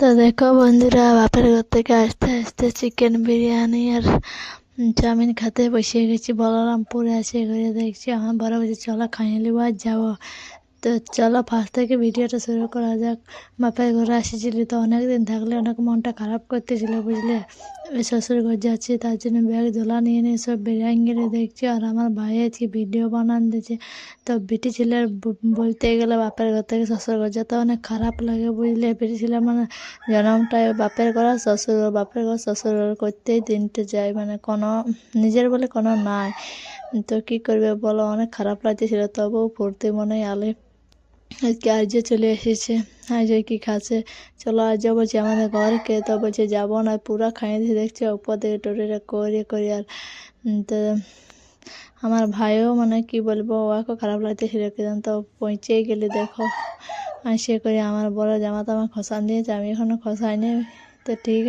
তো দেখো বন্ধুরা বাপের ঘর থেকে আসতে আসতে চিকেন বিরিয়ানি আর চাউমিন খেতে বসে গেছি। বলরামপুরে আসে ঘুরে দেখছি, আমার বড় বলছে চলো খাইয়ে নেব আর যাব। তো চলো ফার্স্ট থেকে ভিডিওটা শুরু করা যাক। বাপের ঘরে এসেছিলি তো অনেক দিন থাকলে অনেক মনটা খারাপ করতেছিল, বুঝলে? শ্বশুর ঘর যাচ্ছি, তার জন্য ব্যাগ ঝোলা নিয়ে নিয়ে সব বেরিয়াঙ্গিরে দেখছি আর আমার ভাই আজকে ভিডিও বানান দিয়েছে। তো বেটি ছেলের বলতে গেলে বাপের ঘর থেকে শ্বশুর ঘর যেতে অনেক খারাপ লাগে, বুঝলে? বেটি ছেলে মানে জন্মটাই বাপের ঘর শ্বশুর বাপের ঘর, শ্বশুর করতেই দিনটা যায় মানে কোনো, নিজের বলে কোনো নাই। তো কী করবে বলো? অনেক খারাপ লাগতেছিল, তবুও ফুর্তি মনে আলে। আজকে আর্য চলে এসেছে। আর্য কি খাচ্ছে? চলো আর্য বলছে, আমাদের ঘরকে। তো বলছে, যাব না, পুরা খাইয়ে দিয়ে দেখছে উপর থেকে টোটোটা করে করে আর তো আমার ভাইও মানে কি বলব ওকে খারাপ লাগতেছিল কিন্তু তো পৌঁছেই গেলে দেখো। সে করে, আমার বড় জামা তো আমার খসান দিয়েছে, আমি এখনও খসাইনি। তো ঠিক আছে।